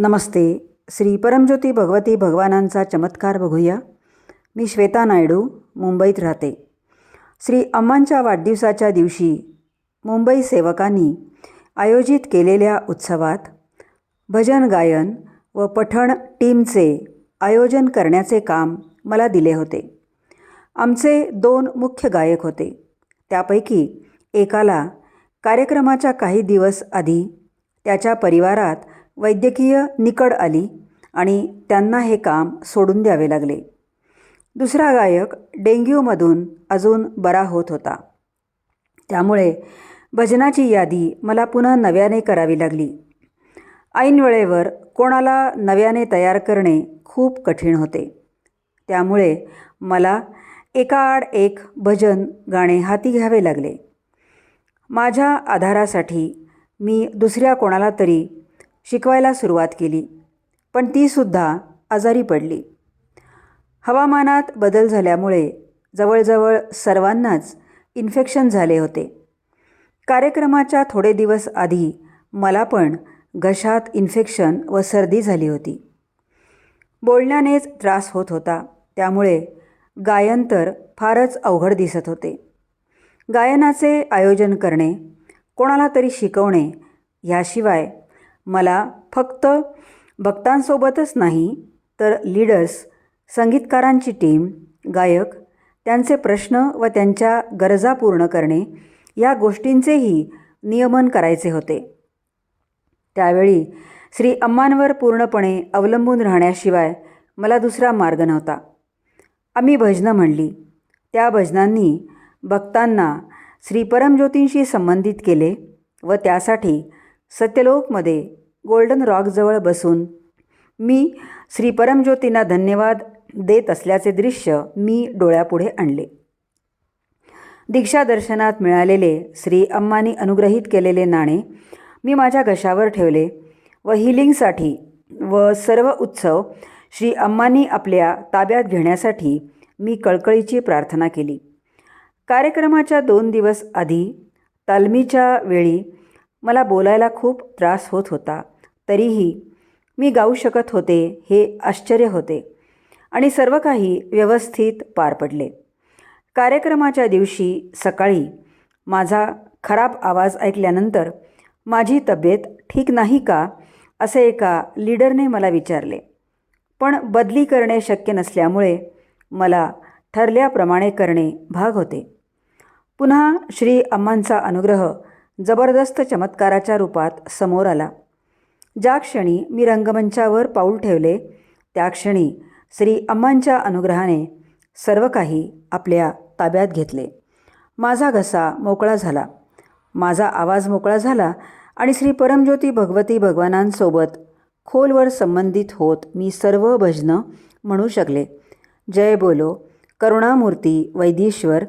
नमस्ते. श्री परमज्योती भगवती भगवानांचा चमत्कार बघूया. मी श्वेता नायडू मुंबईत राहते. श्री अम्मांच्या वाढदिवसाच्या दिवशी मुंबई सेवकांनी आयोजित केलेल्या उत्सवात भजन गायन व पठण टीमचे आयोजन करण्याचे काम मला दिले होते. आमचे दोन मुख्य गायक होते. त्यापैकी एकाला कार्यक्रमाच्या काही दिवस आधी त्याच्या परिवारात वैद्यकीय निकड आली आणि त्यांना हे काम सोडून द्यावे लागले. दुसरा गायक डेंग्यूमधून अजून बरा होत होता. त्यामुळे भजनाची यादी मला पुन्हा नव्याने करावी लागली. ऐन वेळेवर कोणाला नव्याने तयार करणे खूप कठीण होते. त्यामुळे मला एकाआड एक भजन गाणे हाती घ्यावे लागले. माझ्या आधारासाठी मी दुसऱ्या कोणाला तरी शिकवायला सुरुवात केली. पण तीसुद्धा आजारी पडली. हवामानात बदल झाल्यामुळे जवळजवळ सर्वांनाच इन्फेक्शन झाले होते. कार्यक्रमाच्या थोडे दिवस आधी मला पण घशात इन्फेक्शन व सर्दी झाली होती. बोलण्यानेच त्रास होत होता. त्यामुळे गायन तर फारच अवघड दिसत होते. गायनाचे आयोजन करणे कोणाला तरी शिकवणे ह्याशिवाय मला फक्त भक्तांसोबतच नाही तर लीडर्स संगीतकारांची टीम गायक त्यांचे प्रश्न व त्यांच्या गरजा पूर्ण करणे या गोष्टींचेही नियमन करायचे होते. त्यावेळी श्री अम्मांवर पूर्णपणे अवलंबून राहण्याशिवाय मला दुसरा मार्ग नव्हता. आम्ही भजनं म्हणली. त्या भजनांनी भक्तांना श्री परमज्योतींशी संबंधित केले व त्यासाठी सत्यलोकमध्ये गोल्डन रॉकजवळ बसून. मी श्री परमज्योतींना धन्यवाद देत असल्याचे दृश्य मी डोळ्यापुढे आणले. दीक्षादर्शनात मिळालेले श्री अम्मानी अनुग्रहित केलेले नाणे मी माझ्या घशावर ठेवले व हिलिंगसाठी व सर्व उत्सव श्री अम्मानी आपल्या ताब्यात घेण्यासाठी मी कळकळीची प्रार्थना केली. कार्यक्रमाच्या दोन दिवस आधी तालमीच्या वेळी मला बोलायला खूप त्रास होत होता. तरीही मी गाऊ शकत होते हे आश्चर्य होते आणि सर्व काही व्यवस्थित पार पडले. कार्यक्रमाच्या दिवशी सकाळी माझा खराब आवाज ऐकल्यानंतर माझी तब्येत ठीक नाही का असे एका लीडरने मला विचारले. पण बदली करणे शक्य नसल्यामुळे मला ठरल्याप्रमाणे करणे भाग होते. पुन्हा श्री अम्मांचा अनुग्रह जबरदस्त चमत्काराच्या रूपात समोर आला. ज्या क्षणी मी रंगमंचावर पाऊल ठेवले त्या क्षणी श्री अम्मांच्या अनुग्रहाने सर्व काही आपल्या ताब्यात घेतले. माझा घसा मोकळा झाला. माझा आवाज मोकळा झाला आणि श्री परमज्योती भगवती भगवानांसोबत खोलवर संबंधित होत मी सर्व भजनं म्हणू शकले. जय बोलो करुणामूर्ती वैदीश्वर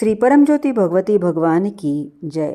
श्री परमज्योती भगवती भगवान की जय.